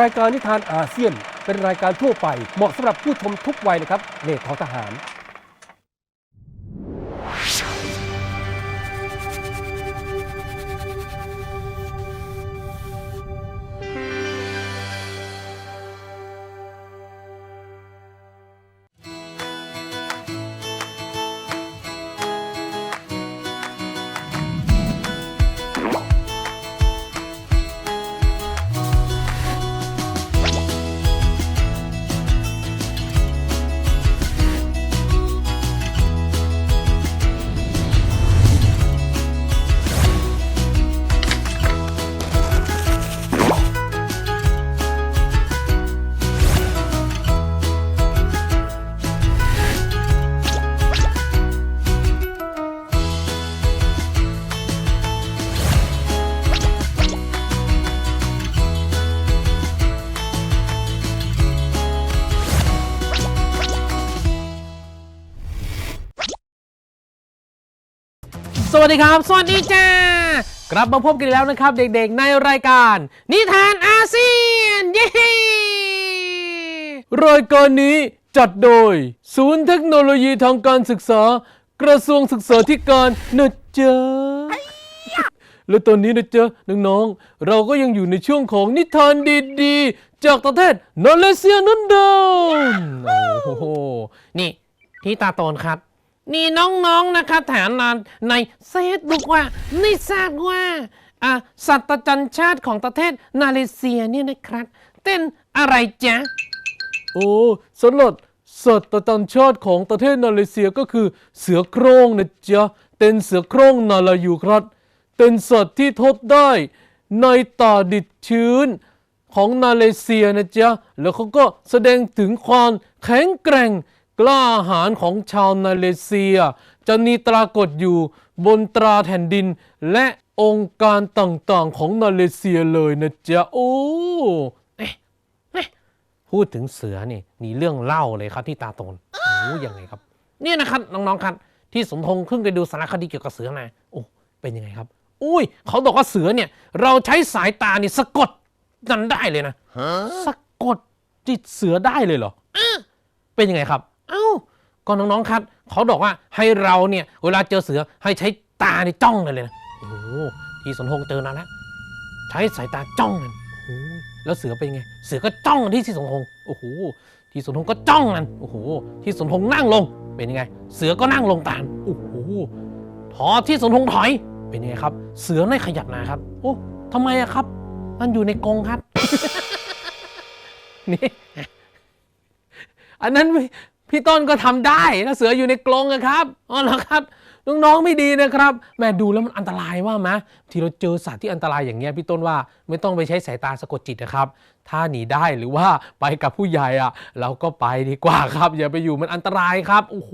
รายการนิทานอาเซียนเป็นรายการทั่วไปเหมาะสำหรับผู้ชมทุกวัยนะครับเลขทอทหาร สวัสดีครับ สวัสดีจ้ากลับมาพบกันอีกแล้วนะครับ เด็กๆในรายการ นิทานอาเซียนเย้รายการนี้จัดโดย ศูนย์เทคโนโลยีทางการศึกษา กระทรวงศึกษาธิการนะจ๊ะและตอนนี้นะจ๊ะน้องๆเราก็ยังอยู่ในช่วงของนิทานดีๆ จากประเทศมาเลเซียนั่นเดิมโอ้โหนี่พี่ตาโตนครับ นี่น้องๆนะครับถามมาในเฟซบุ๊กว่าไม่ทราบว่าอะสัตว์จันชาติของประเทศมาเลเซียเนี่ยนะครับ เต้นอะไรจ๊ะ โอ้สำหรับสัตว์จันชาติของประเทศมาเลเซียก็คือเสือโคร่งนะจ๊ะเต้นเสือโคร่งนาลายูครับเป็นสัตว์ที่ทดได้ในตาดิดชื้นของมาเลเซียนะจ๊ะแล้วเขาก็แสดงถึงความแข็งแกร่ง กล้าหาญของชาวมาเลเซีย จะมีตรากฏอยู่บนตราแผ่นดิน และองค์การต่างๆของมาเลเซียเลยนะจ๊ะโอ้เอ๊ะเอ๊ะพูดถึงเสือนี่มีเรื่องเล่าเลยครับที่ตาโตนโอ้ยังไงครับ เนี่ยนะครับน้องๆครับ ที่สมพงษ์เพิ่งไปดูสารคดีเกี่ยวกับเสือมาโอ้เป็นยังไงครับ อุ้ย เขาบอกว่าเสือเนี่ยเราใช้สายตานี่สะกดนันได้เลยนะสะกดจิตเสือได้เลยเหรออะเป็นยังไงครับ เอ้าก็น้องๆครับเขาบอกว่าให้เราเนี่ยเวลาเจอเสือให้ใช้ตาในจ้องเลยนะโอ้ที่สนธงเจอนานแล้วใช้สายตาจ้องนั่นโอ้แล้วเสือเป็นไง เสือก็จ้องที่ที่สนธงโอ้โหที่สนธงก็จ้องนั่นโอ้โหที่สนธงนั่งลงเป็นยังไง เสือก็นั่งลงตามโอ้โหพอที่สนธงถอยเป็นยังไงครับ เสือไม่ขยับนะครับ โอ้ทำไมอะครับ มันอยู่ในกรงครับนี่อันนั้น พี่ต้นก็ทำได้ถ้าเสืออยู่ในกรงอะครับอ๋อเหรอครับน้องๆไม่ดีนะครับแม่ดูแล้วมันอันตรายว่าไหมที่เราเจอสัตว์ที่อันตรายอย่างเงี้ยพี่ต้นว่าไม่ต้องไปใช้สายตาสะกดจิตนะครับ ถ้าหนีได้หรือว่าไปกับผู้ใหญ่อะเราก็ไปดีกว่าครับ อย่าไปอยู่มันอันตรายครับโอ้โห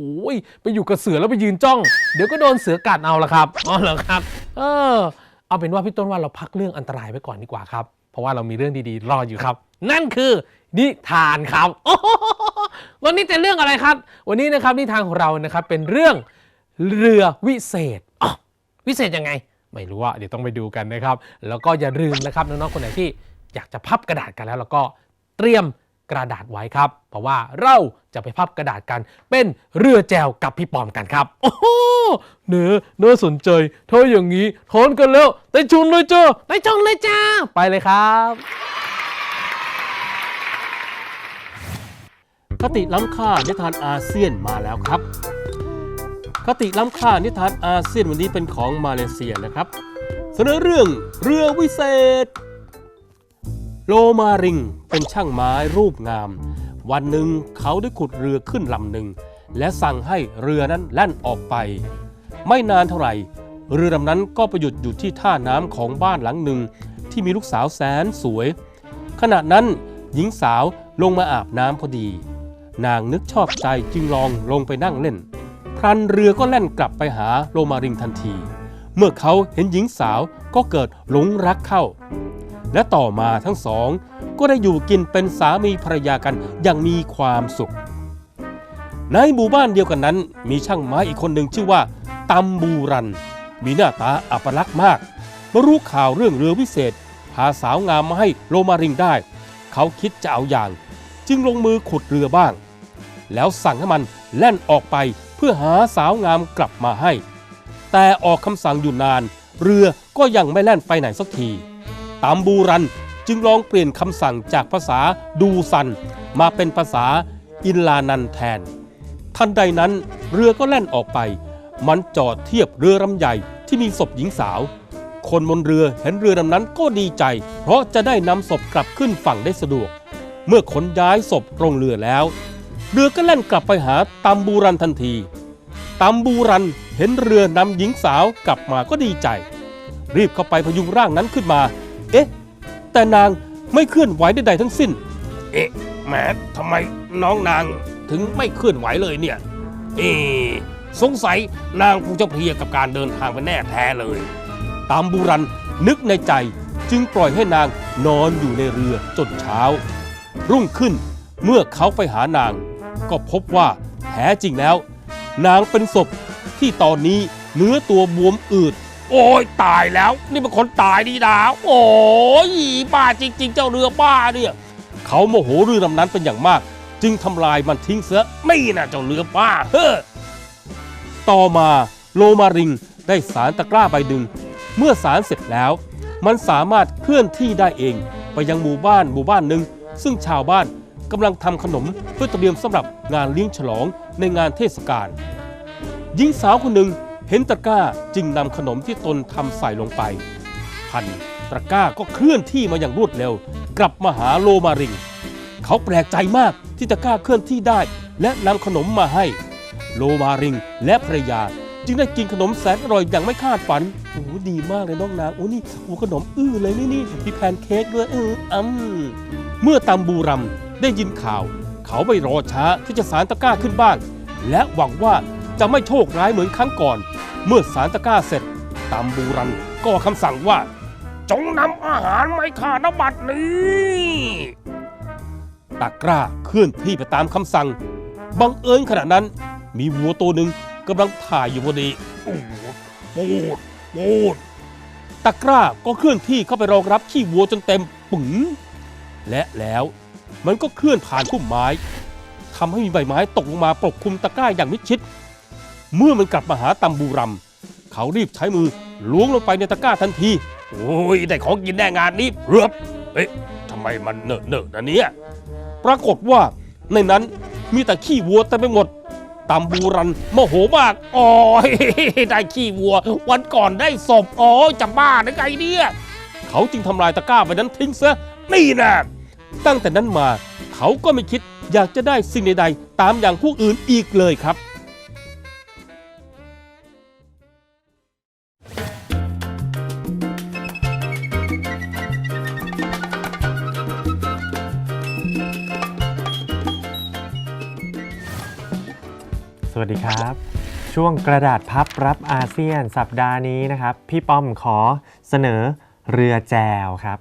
ไปอยู่กับเสือแล้วไปยืนจ้อง เดี๋ยวก็โดนเสือกัดเอาละครับอ๋อเหรอครับ เออ เอาเป็นว่าพี่ต้นว่าเราพักเรื่องอันตรายไว้ก่อนดีกว่าครับ เพราะว่าเรามีเรื่องดีๆรออยู่ครับ นั่นคือนิทานครับ วันนี้จะเรื่องอะไรครับ วันนี้นะครับนิทานของเรานะครับเป็นเรื่องเรือวิเศษอ๋อวิเศษยังไง ไม่รู้อะเดี๋ยวต้องไปดูกันนะครับ แล้วก็อย่าลืมนะครับน้องๆคนไหนที่อยากจะพับกระดาษกันแล้วแล้วก็เตรียมกระดาษไว้ครับ เพราะว่าเราจะไปพับกระดาษกัน เป็นเรือแจวกับพี่ปอมกันครับ โอ้โหเนื้อน่าสนใจถ้าอย่างนี้ทอนกันแล้วได้ชมเลยเจ้าได้ชมเลยจ้าไปเลยครับ คติล้ำค่านิทานอาเซียนมาแล้วครับ คติล้ำค่านิทานอาเซียนวันนี้เป็นของมาเลเซียนะครับ เสนอเรื่องเรือวิเศษ โลมาริงเป็นช่างไม้รูปงาม วันหนึ่งเขาได้ขุดเรือขึ้นลำหนึ่ง และสั่งให้เรือนั้นแล่นออกไป ไม่นานเท่าไหร่ เรือลำนั้นก็ประหยุดอยู่ที่ท่าน้ำของบ้านหลังหนึ่ง ที่มีลูกสาวแสนสวย ขณะนั้นหญิงสาวลงมาอาบน้ำพอดี นางนึกชอบใจจึงลองลงไปนั่งเล่น พรันเรือก็แล่นกลับไปหาโลมาริงทันที เมื่อเขาเห็นหญิงสาวก็เกิดหลงรักเข้า และต่อมาทั้งสอง ก็ได้อยู่กินเป็นสามีภรรยากันอย่างมีความสุข ในหมู่บ้านเดียวกันนั้น มีช่างไม้อีกคนหนึ่งชื่อว่าตัมบูรัน มีหน้าตาอัปลักษณ์มากเมื่อรู้ข่าวเรื่องเรือวิเศษ พาสาวงามมาให้โลมาริงได้ เขาคิดจะเอาอย่าง จึงลงมือขุดเรือบ้าง แล้วสั่งให้มันแล่นออกไปเพื่อหาสาวงามกลับมาให้ แต่ออกคำสั่งอยู่นาน เรือก็ยังไม่แล่นไปไหนสักที ตามบูรันจึงลองเปลี่ยนคำสั่งจากภาษาดูซัน มาเป็นภาษาอินลานันแทน ทันใดนั้นเรือก็แล่นออกไป มันจอดเทียบเรือลำใหญ่ที่มีศพหญิงสาว คนบนเรือเห็นเรือลำนั้นก็ดีใจ เพราะจะได้นำศพกลับขึ้นฝั่งได้สะดวก เมื่อขนย้ายศพลงเรือแล้ว เรือก็แล่นกลับไปหาตามบูรันทันทีตามบูรันเห็นเรือนำหญิงสาวกลับมาก็ดีใจ รีบเข้าไปพยุงร่างนั้นขึ้นมา เอ๊ะ แต่นางไม่เคลื่อนไหวใดๆทั้งสิ้น เอ๊ะแหมทำไมน้องนางถึงไม่เคลื่อนไหวเลยเนี่ย เอ๊ะสงสัยนางคงจะเพลียกับการเดินทางไปแน่แท้เลย ตามบูรันนึกในใจจึงปล่อยให้นางนอนอยู่ในเรือจนเช้า รุ่งขึ้น เมื่อเขาไปหานาง ก็พบว่าแท้จริงแล้ว นางเป็นศพที่ตอนนี้เนื้อตัวบวมอืด โอ้ยตายแล้ว นี่เป็นคนตายดีดาวโอ้ยบ้าจริง ๆ เจ้าเรือบ้าเนี่ยเขาโมโหเรือลำนั้นเป็นอย่างมาก จึงทำลายมันทิ้งเสียนี่นะเจ้าเรือบ้าเฮ้อต่อมาโลมาริงได้สารตะกร้าใบดึง เมื่อสารเสร็จแล้ว มันสามารถเคลื่อนที่ได้เอง ไปยังหมู่บ้านหมู่บ้านหนึ่ง ซึ่งชาวบ้านกำลังทำขนมเพื่อเตรียมสำหรับงานเลี้ยงฉลองในงานเทศกาลหญิงสาวคนหนึ่งเห็นตะกร้าจึงนำขนมที่ตนทำใส่ลงไปพันตะกร้าก็เคลื่อนที่มาอย่างรวดเร็ว กลับมาหาโลมาริง เขาแปลกใจมากที่ตะกร้าเคลื่อนที่ได้ และนำขนมมาให้ โลมาริงและภรรยา จึงได้กินขนมแสนอร่อยอย่างไม่คาดฝันโอ้ดีมากเลยน้องนางโอ้นี่โอ้ขนมอื้อเลยนี่นี่มีแพนเค้กด้วยเอออืมเมื่อตามบูรัมได้ยินข่าว เขาไม่รอช้าที่จะสารตะกร้าขึ้นบ้าน และหวังว่าจะไม่โชคร้ายเหมือนครั้งก่อน เมื่อสารตะกร้าเสร็จตามบูรันก็คำสั่งว่า จงนำอาหารไม่ข้านบัดนี้ตะกร้าเคลื่อนที่ไปตามคำสั่ง บังเอิญขณะนั้น มีวัวตัวหนึ่ง กำลังถ่ายอยู่พอดีโอ้โหปูดปูดตะกร้าก็เคลื่อนที่เข้าไปรองรับขี้วัวจนเต็มปึ๋งและแล้วมันก็เคลื่อนผ่านพุ่มไม้ทำให้มีใบไม้ตกลงมาปกคลุมตะกร้าอย่างมิดชิด เมื่อมันกลับมาหาตำบูรัมเขารีบใช้มือล้วงลงไปในตะกร้าทันที โอ้ยได้ของกินแน่งานนี้เรือบเอ๊ะทำไมมันเนอะเนอะนะเนี่ยปรากฏว่าในนั้นมีแต่ขี้วัวเต็มไปหมด ตำบูรันโมโหมากอ๋อได้ขี้วัว วันก่อนได้ศพอ๋อจะบ้าหรือไงเนี่ยเขาจึงทำลายตะกร้าไปนั้นทิ้งซะนี่นะตั้งแต่นั้นมา เขาก็ไม่คิดอยากจะได้สิ่งใดๆตามอย่างพวกอื่นอีกเลยครับ วัสดีครับ ช่วงกระดาษพับรับอาเซียนสัปดาห์นี้นะครับ พี่ป้อมขอเสนอเรือแจวครับ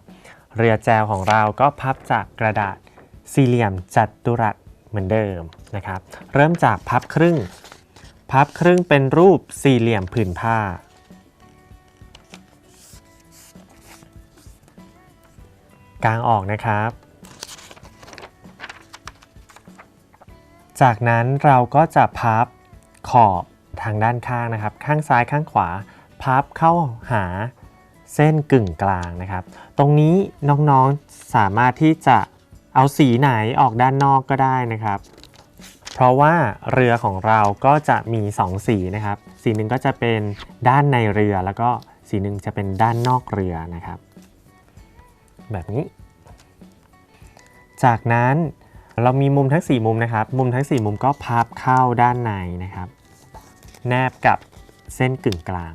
เรือแจวของเราก็พับจากกระดาษสี่เหลี่ยมจัตุรัสเหมือนเดิมนะครับ เริ่มจากพับครึ่ง พับครึ่งเป็นรูปสี่เหลี่ยมผืนผ้ากางออกนะครับ จากนั้นเราก็จะพับขอบทางด้านข้างนะครับ ข้างซ้ายข้างขวา พับเข้าหาเส้นกึ่งกลางนะครับ ตรงนี้น้องๆสามารถที่จะเอาสีไหนออกด้านนอกก็ได้นะครับ เพราะว่าเรือของเราก็จะมี 2 สีนะครับ สีหนึ่งก็จะเป็นด้านในเรือแล้วก็สีหนึ่งจะเป็นด้านนอกเรือนะครับ แบบนี้ จากนั้น เรามีมุมทั้ง 4 มุมนะครับ มุมทั้ง 4 มุมก็พับเข้าด้านในนะครับ แนบกับเส้นกึ่งกลาง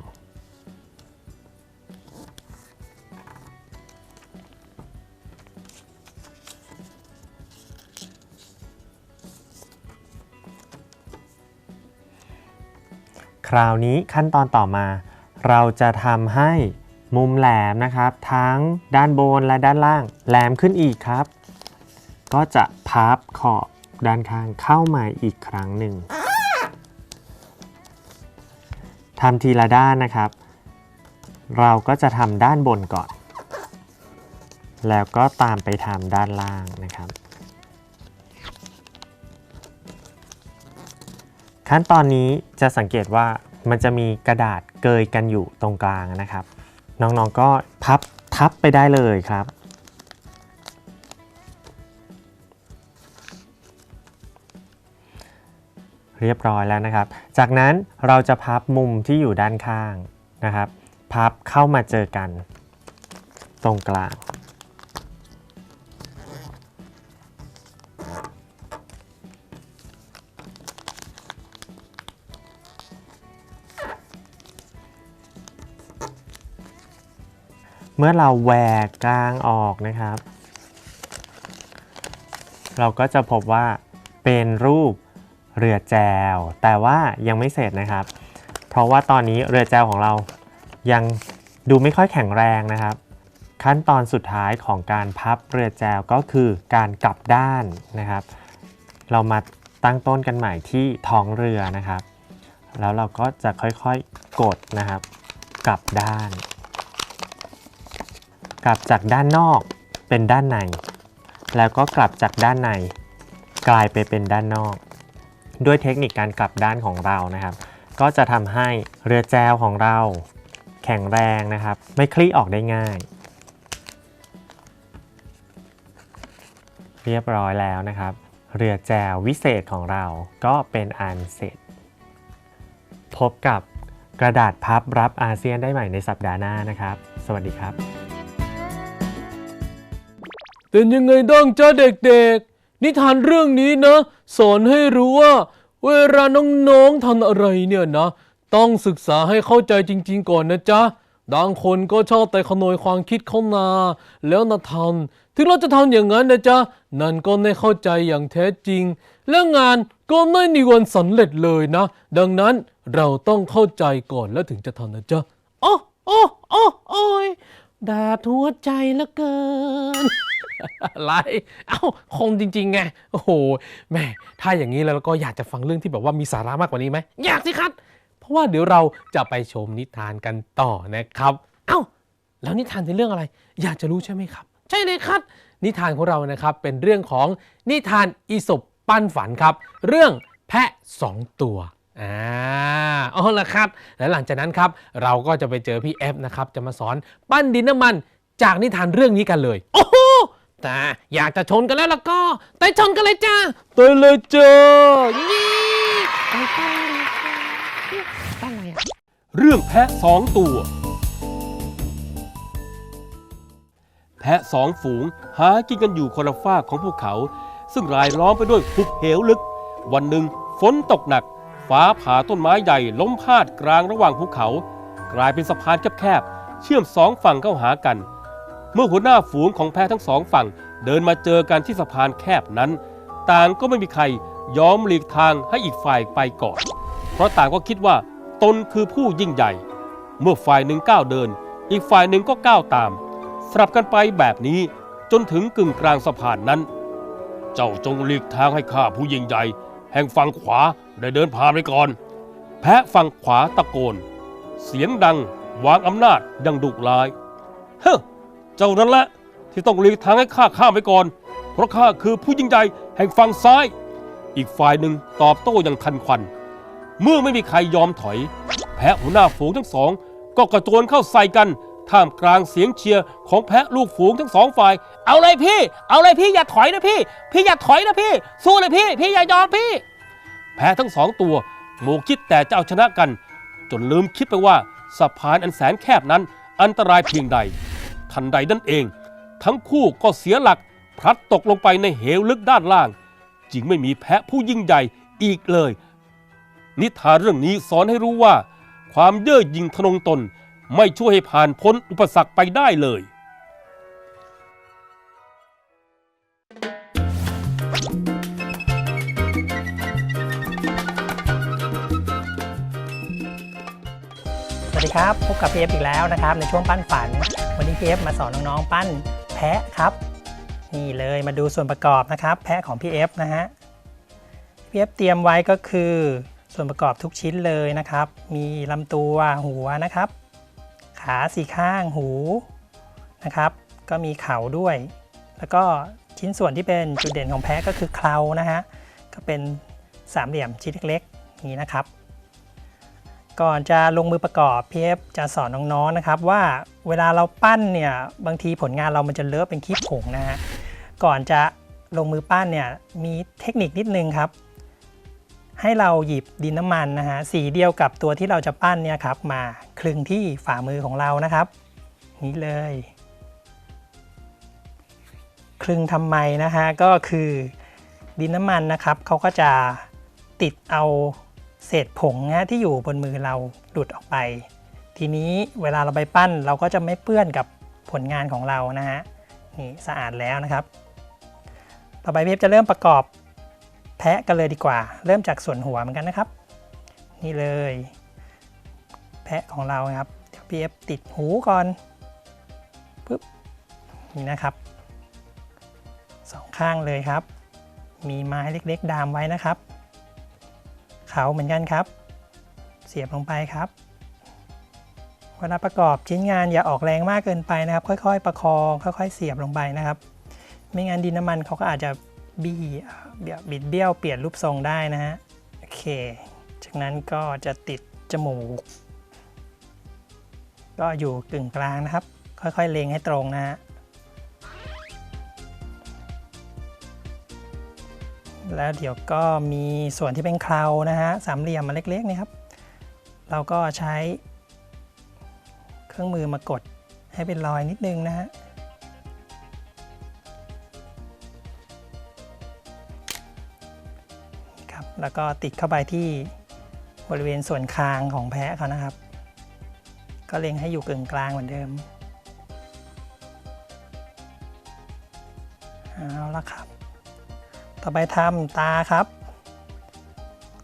คราวนี้ขั้นตอนต่อมา เราจะทำให้มุมแหลมนะครับ ทั้งด้านบนและด้านล่างแหลมขึ้นอีกครับ ก็จะ พับขอบด้านข้างเข้ามาอีกครั้งหนึ่งทำทีละด้านนะครับ เราก็จะทำด้านบนก่อน แล้วก็ตามไปทำด้านล่างนะครับ ขั้นตอนนี้จะสังเกตว่ามันจะมีกระดาษเกยกันอยู่ตรงกลางนะครับ น้องๆก็พับทับไปได้เลยครับ เรียบร้อยแล้วนะครับ จากนั้นเราจะพับมุมที่อยู่ด้านข้างนะครับ พับเข้ามาเจอกัน ตรงกลาง เมื่อเราแหวกกลางออกนะครับ เราก็จะพบว่าเป็นรูป เรือแจว แต่ว่ายังไม่เสร็จนะครับ เพราะว่าตอนนี้เรือแจวของเรายังดูไม่ค่อยแข็งแรงนะครับ ขั้นตอนสุดท้ายของการพับเรือแจวก็คือการกลับด้านนะครับ เรามาตั้งต้นกันใหม่ที่ท้องเรือนะครับ แล้วเราก็จะค่อยๆกดนะครับ กลับด้าน กลับจากด้านนอกเป็นด้านใน แล้วก็กลับจากด้านใน กลายไปเป็นด้านนอก ด้วยเทคนิคการกลับด้านของเรานะครับ ก็จะทำให้เรือแจวของเราแข็งแรงนะครับ ไม่คลี่ออกได้ง่าย เรียบร้อยแล้วนะครับ เรือแจววิเศษของเราก็เป็นอันเสร็จ พบกับกระดาษพับรับอาเซียนได้ใหม่ในสัปดาห์หน้านะครับ สวัสดีครับ เป็นยังไงบ้างจ้าเด็กๆ นิทานเรื่องนี้นะ สอนให้รู้ว่า เวลาน้องๆทำอะไรเนี่ยนะ ต้องศึกษาให้เข้าใจจริง ๆ ก่อนนะจ๊ะบางคนก็ชอบแต่ขโมยความคิดเข้ามา แล้วนะทำถึงเราจะทำอย่างนั้นนะจ๊ะนั่นก็ไม่เข้าใจอย่างแท้จริง และงานก็ไม่มีวันสำเร็จเลยนะ ดังนั้นเราต้องเข้าใจก่อนแล้วถึงจะทำนะจ๊ะอ้โอ้โอ้โอ้ยดาดหัวใจลือเกิน อะไรเอ้าคงจริงๆไงโอ้โหแม่ถ้าอย่างนี้แล้วก็อยากจะฟังเรื่องที่แบบว่ามีสาระมากกว่านี้ไหมอยากสิครับเพราะว่าเดี๋ยวเราจะไปชมนิทานกันต่อนะครับ เอ้า แล้วนิทานเป็นเรื่องอะไร อยากจะรู้ใช่ไหมครับ ใช่เลยครับ นิทานของเรานะครับเป็นเรื่องของนิทานอีสปปั้นฝันครับ เรื่องแพะสองตัวอ่าเอละครับ และหลังจากนั้นครับ เราก็จะไปเจอพี่แอฟนะครับ จะมาสอนปั้นดินน้ำมันจากนิทานเรื่องนี้กันเลย โอ้โแต่อยากจะชนกันแล้วล่ะก็ไปชนกันเลยจ้าไปเลยจ้ายี่ไปไปเลยจ้าตั้งไงอะเรื่องแพะสองตัว แพะสองฝูงหากินกันอยู่คนละฝากของภูเขา ซึ่งรายล้อมไปด้วยหุบเหวลึก วันหนึ่งฝนตกหนัก ฟ้าผ่าต้นไม้ใหญ่ล้มพาดกลางระหว่างภูเขา กลายเป็นสะพานแคบๆเชื่อมสองฝั่งเข้าหากันเมื่อหัวหน้าฝูงของแพะทั้งสองฝั่ง เดินมาเจอกันที่สะพานแคบนั้น ต่างก็ไม่มีใครยอมหลีกทางให้อีกฝ่ายไปก่อน เพราะต่างก็คิดว่าตนคือผู้ยิ่งใหญ่ เมื่อฝ่ายหนึ่งก้าวเดิน อีกฝ่ายหนึ่งก็ก้าวตาม สลับกันไปแบบนี้จนถึงกึ่งกลางสะพานนั้น เจ้าจงหลีกทางให้ข้าผู้ยิ่งใหญ่ แห่งฝั่งขวาได้เดินผ่านไปก่อน แพะฝั่งขวาตะโกน เสียงดังวางอำนาจดังดุร้าย เฮ้อ เจ้านั้นแหละที่ต้องหลีกทางให้ข้าข้ามไปก่อน เพราะข้าคือผู้ยิ่งใหญ่แห่งฝั่งซ้าย อีกฝ่ายหนึ่งตอบโต้อย่างทันควัน เมื่อไม่มีใครยอมถอย แพะหัวหน้าฝูงทั้งสอง ก็กระโจนเข้าใส่กันท่ามกลางเสียงเชียร์ของแพะลูกฝูงทั้งสองฝ่าย เอาเลยพี่ เอาเลยพี่อย่าถอยนะพี่ พี่อย่าถอยนะพี่ สู้เลยพี่ พี่อย่ายอมพี่ แพะทั้งสองตัวโมคิดแต่จะเอาชนะกัน จนลืมคิดไปว่าสะพานอันแสนแคบนั้นอันตรายเพียงใด ทันใดนั่นเอง ทั้งคู่ก็เสียหลักพลัดตกลงไปในเหวลึกด้านล่าง จึงไม่มีแพะผู้ยิ่งใหญ่อีกเลย นิทานเรื่องนี้สอนให้รู้ว่า ความเย่อหยิ่งทะนงตนไม่ช่วยให้ผ่านพ้นอุปสรรคไปได้เลย วัสดีครับ พบกับพีเอฟอีกแล้วนะครับ ในช่วงปั้นฝัน วันนี้พีเอฟมาสอนน้องๆปั้นแพะครับ นี่เลยมาดูส่วนประกอบนะครับ แพะของพีเอฟนะฮะพีเอฟเตรียมไว้ก็คือส่วนประกอบทุกชิ้นเลยนะครับ มีลำตัวหัวนะครับ ขาสี่ข้างหูนะครับ ก็มีเข่าด้วย แล้วก็ชิ้นส่วนที่เป็นจุดเด่นของแพะก็คือเครานะฮะก็เป็นสามเหลี่ยมชิ้นเล็กๆนี้นะครับ ก่อนจะลงมือประกอบพีเอฟจะสอนน้องๆนะครับว่าเวลาเราปั้นเนี่ยบางทีผลงานเรามันจะเลอะเป็นขี้ผงนะฮะก่อนจะลงมือปั้นเนี่ยมีเทคนิคนิดนึงครับ ให้เราหยิบดินน้ำมันนะฮะสีเดียวกับตัวที่เราจะปั้นเนี่ยครับมาคลึงที่ฝ่ามือของเรานะครับ นี้เลย คลึงทำไมนะฮะก็คือดินน้ำมันนะครับเขาก็จะติดเอา เศษผงนะที่อยู่บนมือเราหลุดออกไป ทีนี้เวลาเราไปปั้นเราก็จะไม่เปื้อนกับผลงานของเรานะฮะนี่สะอาดแล้วนะครับ ต่อไปเอฟจะเริ่มประกอบแพะกันเลยดีกว่า เริ่มจากส่วนหัวเหมือนกันนะครับ นี่เลย แพะของเราครับเดี๋ยวพีเอฟติดหูก่อนปึ๊บนี่นะครับสองข้างเลยครับ มีไม้เล็กๆ ดามไว้นะครับ ขาเหมือนกันครับ เสียบลงไปครับเวลาประกอบชิ้นงานอย่าออกแรงมากเกินไปนะครับ ค่อยๆ ประคอง ค่อย ๆ เสียบลงไปนะครับ ไม่งั้นดินน้ำมันเขาก็อาจจะบี้บิดเบี้ยวเปลี่ยนรูปทรงได้นะฮะโอเค จากนั้นก็จะติดจมูก ก็อยู่กึ่งกลางนะครับ ค่อยๆ เล็งให้ตรงนะฮะ แล้วเดี๋ยวก็มีส่วนที่เป็นเครานะฮะสามเหลี่ยมมาเล็กๆนี่ครับ เราก็ใช้เครื่องมือมากดให้เป็นรอยนิดนึงนะฮะครับ แล้วก็ติดเข้าไปที่บริเวณส่วนคางของแพะเขานะครับ ก็เล็งให้อยู่กึ่งกลางเหมือนเดิม เอาละครับ ต่อไปทำตาครับ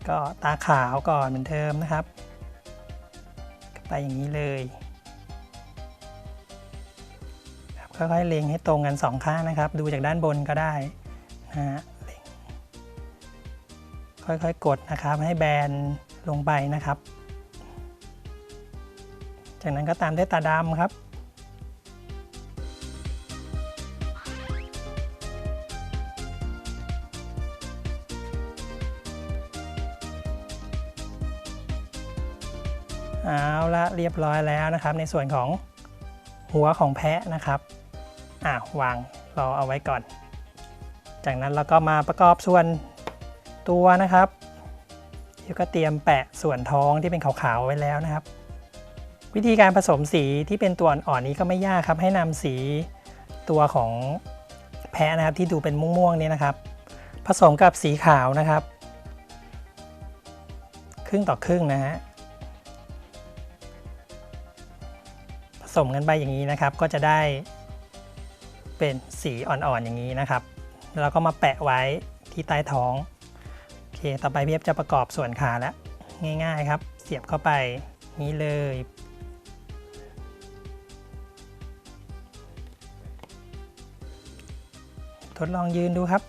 ก็ตาขาวก่อนเหมือนเดิมนะครับไปอย่างนี้เลยค่อยๆเล็งให้ตรงกันสองข้างนะครับ ดูจากด้านบนก็ได้นะฮะเล็งค่อยๆ กดนะครับให้แบนลงไปนะครับ จากนั้นก็ตามด้วยตาดำครับ เอาละเรียบร้อยแล้วนะครับ ในส่วนของหัวของแพะนะครับอ่าวางรอเอาไว้ก่อน จากนั้นเราก็มาประกอบส่วนตัวนะครับเดี๋ยวก็เตรียมแปะส่วนท้องที่เป็นขาวๆไว้แล้วนะครับ วิธีการผสมสีที่เป็นตัวอ่อนๆนี้ก็ไม่ยากครับ ให้นำสีตัวของแพะนะครับที่ดูเป็นม่วงๆนี้นะครับ ผสมกับสีขาวนะครับ ครึ่งต่อครึ่งนะฮะ สมกันไปอย่างนี้นะครับ ก็จะได้เป็นสีอ่อนๆอย่างนี้นะครับ แล้วก็มาแปะไว้ที่ใต้ท้องโอเค ต่อไปพี่เอฟจะประกอบส่วนขาแล้วง่าย ๆครับ เสียบเข้าไปนี้เลย ทดลองยืนดูครับ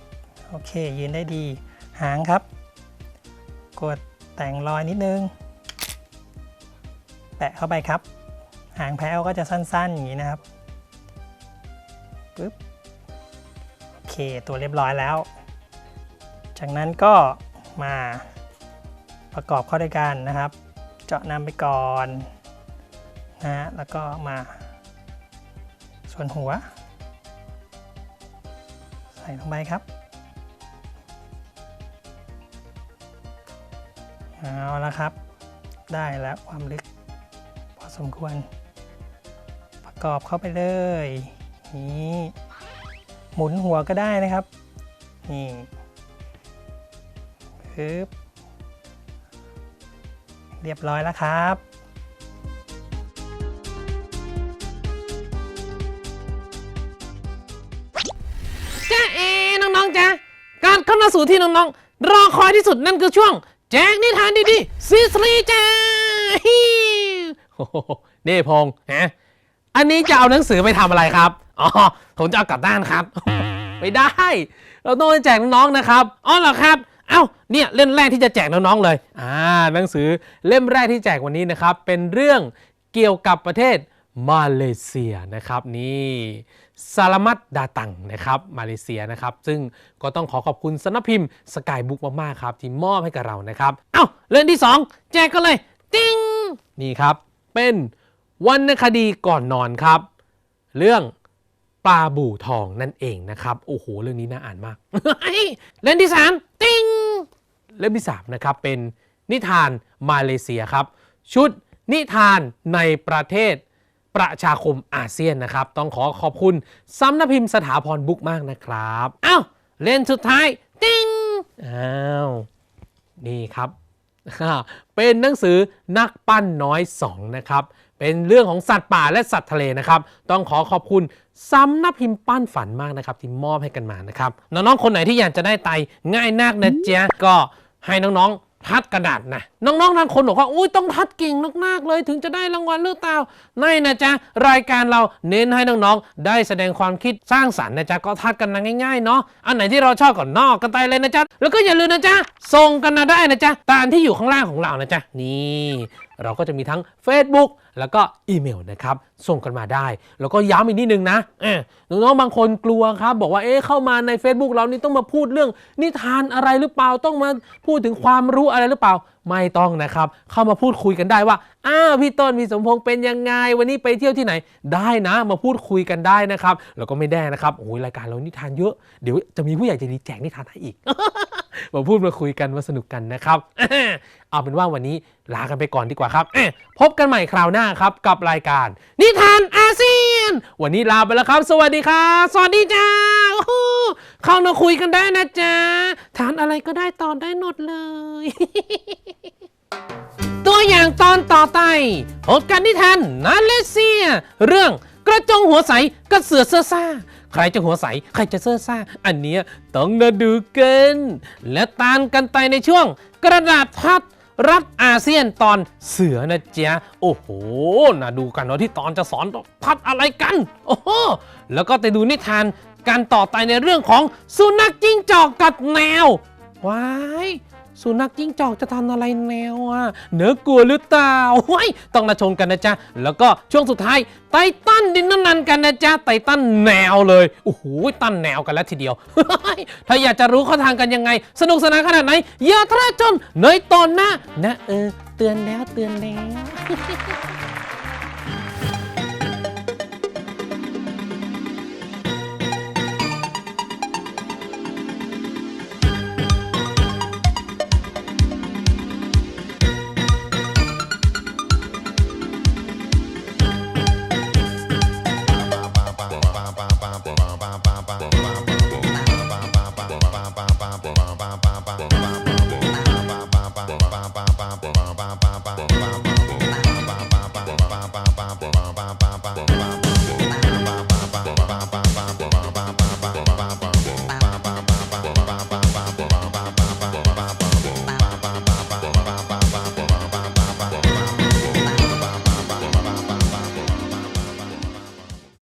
โอเค ยืนได้ดี หางครับ กดแต่งรอยนิดนึง แปะเข้าไปครับ หางแพ้วก็จะสั้นๆอย่างนี้นะครับปึ๊บโอเคตัวเรียบร้อยแล้ว จากนั้นก็มาประกอบเข้าด้วยกันนะครับ เจาะนำไปก่อนนะฮะแล้วก็มา ส่วนหัว ใส่ลงไปครับเอาละครับ ได้แล้วความลึกพอสมควร กอบเข้าไปเลยนี่หมุนหัวก็ได้นะครับนี่ปึ๊บเรียบร้อยแล้วครับจ้าเอน้องๆจ้าการเข้ามาสู่ที่น้องๆ รอคอยที่สุดนั่นคือช่วง แจกนิทานดีๆซีสรีจ้าฮิวโอ้โหนี่พงฮะ อันนี้จะเอาหนังสือไปทำอะไรครับ อ๋อ ผมจะเอากลับด้านครับ ไม่ได้ เราต้องไปแจกน้องๆนะครับ อ๋อเหรอครับ เอ้า เนี่ยเล่มแรกที่จะแจกน้องๆเลย อ่า หนังสือเล่มแรกที่แจกวันนี้นะครับ เป็นเรื่องเกี่ยวกับประเทศมาเลเซียนะครับนี่ซาลามัดดาตังนะครับมาเลเซียนะครับ ซึ่งก็ต้องขอขอบคุณสำนักพิมพ์สกายบุ๊กมากๆครับ ที่มอบให้กับเรานะครับ เอ้าเรื่องที่ 2 แจกกันเลยติ้งนี่ครับ เป็น วรรณคดีก่อนนอนครับ เรื่องปลาบู่ทองนั่นเองนะครับโอ้โหเรื่องนี้น่าอ่านมากเล่มที่3ติ้งเล่มที่3นะครับเป็นนิทานมาเลเซียครับ ชุดนิทานในประเทศประชาคมอาเซียนนะครับ ต้องขอขอบคุณสำนักพิมพ์สถาพรบุ๊กมากนะครับอ้าวเล่นสุดท้ายติ้งอ้าวนี่ครับ เป็นหนังสือนักปั้นน้อย 2 นะครับ เป็นเรื่องของสัตว์ป่าและสัตว์ทะเลนะครับ ต้องขอขอบคุณสำนักพิมพ์ปั้นฝันมากนะครับที่มอบให้กันมานะครับ น้องๆคนไหนที่อยากจะได้ไตง่ายนักนะเจ๊ะก็ให้น้องๆทัดกระดาษนะน้องๆบางคนบอกว่าอุ้ยต้องทัดเก่งมากๆเลย ถึงจะได้รางวัลเลือกตาไม่นะจ๊ะรายการเราเน้นให้น้องๆได้แสดงความคิดสร้างสรรค์นะจ๊ะก็ทัดกันนะง่ายๆเนาะอันไหนที่เราชอบก่อนนอกกันไปเลยนะจ๊ะแล้วก็อย่าลืมนะจ๊ะส่งกันมาได้นะจ๊ะตามที่อยู่ข้างล่างของเรานะจ๊ะนี่เราก็จะมีทั้ง Facebook แล้วก็อีเมลนะครับส่งกันมาได้ แล้วก็ย้ำอีกนิดนึงนะน้องๆบางคนกลัวครับ บอกว่าเอ๊ะเข้ามาใน Facebook เรานี่ต้องมาพูดเรื่องนิทานอะไรหรือเปล่าต้องมาพูดถึงความรู้อะไรหรือเปล่า ไม่ต้องนะครับ เข้ามาพูดคุยกันได้ว่าอ้าวพี่ต้นพี่สมพงษ์เป็นยังไง วันนี้ไปเที่ยวที่ไหนได้นะ มาพูดคุยกันได้นะครับแล้วก็ไม่แน่นะครับโอ้ยรายการเรานิทานเยอะเดี๋ยวจะมีผู้ใหญ่ใจดีแจกนิทานให้อีกมาพูดมาคุยกันมาสนุกกันนะครับ เอาเป็นว่าวันนี้ลากันไปก่อนดีกว่าครับ พบกันใหม่คราวหน้าครับกับรายการ นิทานอ ซีน วันนี้ลาไปแล้วครับ สวัสดีครับ สวัสดีจ้าโอ้โหเข้ามาคุยกันได้นะจ๊ะทานอะไรก็ได้ตอนได้หมดเลย ตัวอย่างตอนต่อไปพบกันนิทานนาเลเซีย เรื่องกระจงหัวใสกระเสือเสื้อซ่า ใครจะหัวใส ใครจะเสื้อซ่า อันเนี้ยต้องมาดูกัน และตามกันไปในช่วงกระดาษพัด รัฐอาเซียนตอนเสือนะเจ๊ะโอ้โหน่าดูกันเนาะที่ตอนจะสอนพัดอะไรกัน โอ้โห แล้วก็ไปดูนิทานการต่อไปในเรื่องของสุนัขจิ้งจอกกัดแมวว้าย สุนัขจิ้งจอกจะทำอะไรแนวอะเนื้อกลัวหรือเปล่าห้ยต้องมาชมกันนะจ๊ะ แล้วก็ช่วงสุดท้ายไตตันดินนันกันนะจ๊ะไตตันแนวเลยโอ้โหตั้นแนวกันแล้วทีเดียว ถ้าอยากจะรู้ข้อทางกันยังไง สนุกสนานขนาดไหน อย่าทราจนในตอนหน้านะเออเตือนแล้วเตือนแล้ว